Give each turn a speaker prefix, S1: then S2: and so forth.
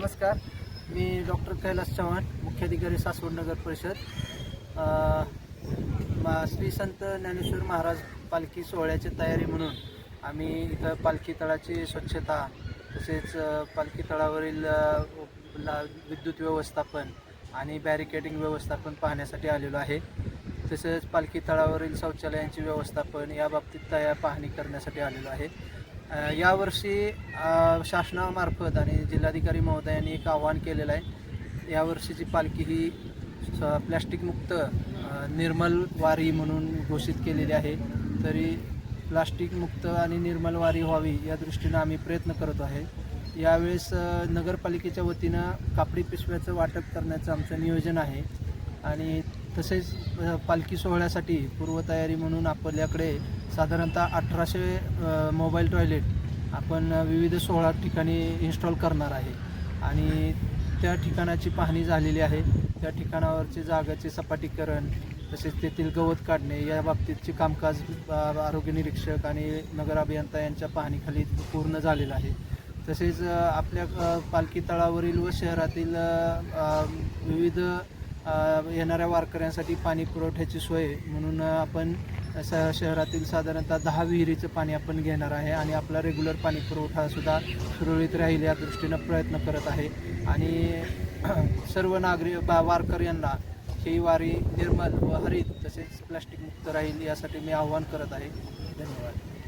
S1: नमस्कार. मी डॉक्टर कैलास चव्हाण मुख्याधिकारी सासवड नगर परिषद. मा- श्री संत ज्ञानेश्वर महाराज पालखी सोहळ्याची तयारी म्हणून आम्ही इथं पालखी तळाची स्वच्छता तसेच पालखी तळावरील विद्युत व्यवस्थापन आणि बॅरिकेडिंग व्यवस्थापन पाहण्यासाठी आलेलो आहे. तसेच पालखी तळावरील शौचालयांची व्यवस्थापन या बाबतीत तयार पाहणी करण्यासाठी आलेलो आहे. यावर्षी शासनामार्फत आणि जिल्हाधिकारी महोदयांनी एक आवाहन केलेलं आहे. यावर्षीची पालखी ही प्लॅस्टिकमुक्त निर्मल वारी म्हणून घोषित केलेली आहे. तरी प्लास्टिकमुक्त आणि निर्मल वारी व्हावी या दृष्टीनं आम्ही प्रयत्न करत आहे. यावेळेस नगरपालिकेच्या वतीनं कापडी पिशव्याचं वाटप करण्याचं आमचं नियोजन आहे. आणि तसेच पालखी सोहळ्यासाठी पूर्वतयारी म्हणून आपल्याकडे साधारणतः अठराशे मोबाईल टॉयलेट आपण विविध सोळा ठिकाणी इन्स्टॉल करणार आहे. आणि त्या ठिकाणाची पाहणी झालेली आहे. त्या ठिकाणावरचे जागाचे सपाटीकरण तसेच तेथील गवत काढणे या बाबतीतचे कामकाज आरोग्य निरीक्षक आणि नगर अभियंता यांच्या पाहणीखाली पूर्ण झालेलं आहे. तसेच आपल्या पालखी तळावरील व शहरातील विविध येणाऱ्या वारकऱ्यांसाठी पाणी पुरवठ्याची सोय म्हणून आपण स शहरातील साधारणतः दहा विहिरीचं पाणी आपण घेणार आहे आणि आपला रेग्युलर पाणी पुरवठा सुद्धा सुरळीत राहील या दृष्टीनं प्रयत्न करत आहे. आणि सर्व नागरिक बा वारकर यांना ही वारी निर्मल व हरित तसेच प्लॅस्टिकमुक्त राहील यासाठी मी आवाहन करत आहे. धन्यवाद.